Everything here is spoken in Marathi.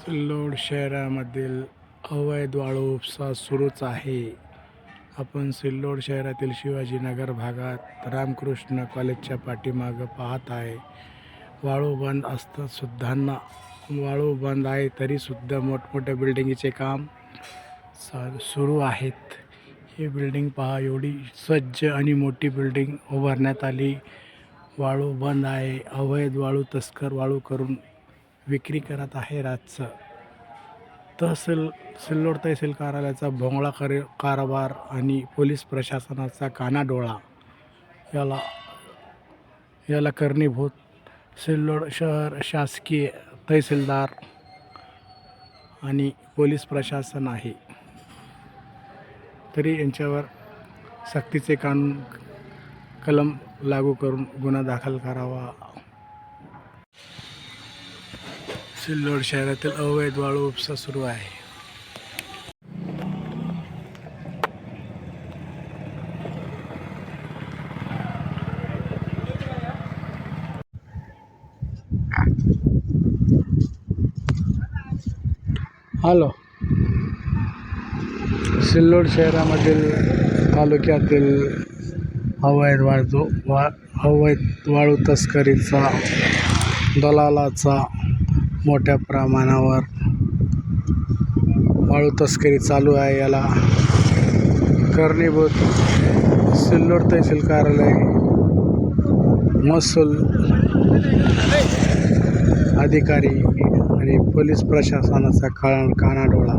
सिल्लोड शहरामधील अवैध वाळू उपसा सुरूच आहे. आपण सिल्लोड शहरातील शिवाजीनगर भागात रामकृष्ण कॉलेजच्या पाठीमागं पाहत आहे. वाळू बंद असतासुद्धांना वाळू बंद आहे तरीसुद्धा मोठमोठ्या बिल्डिंगीचे काम सा सुरू आहेत. ही बिल्डिंग पहा एवढी सज्ज आणि मोठी बिल्डिंग उभारण्यात आली. वाळू बंद आहे. अवैध वाळू तस्कर वाळू करून विक्री करत आहे रातचं. तहसील सिल्लोड तहसील कार्यालयाचा भोंगळा कर कारभार आणि पोलीस प्रशासनाचा कानाडोळा. याला याला कारणीभूत सिल्लोड शहर शासकीय तहसीलदार आणि पोलीस प्रशासन आहे. तरी यांच्यावर सक्तीचे कानून कलम लागू करून गुन्हा दाखल करावा. सिल्लोड शहरातील अवैध वाळू उपसा सुरू आहे. हॅलो. सिल्लोड शहरामधील तालुक्यातील अवैध वाळू वा अवैध वाळू तस्करीचा दलालाचा मोठ्या प्रमाणावर वाळू तस्करी चालू आहे याला. कारणीभूत सिल्लोड तहसील कार्यालय महसूल अधिकारी आणि पोलीस प्रशासनाचा काळ कानाडोळा.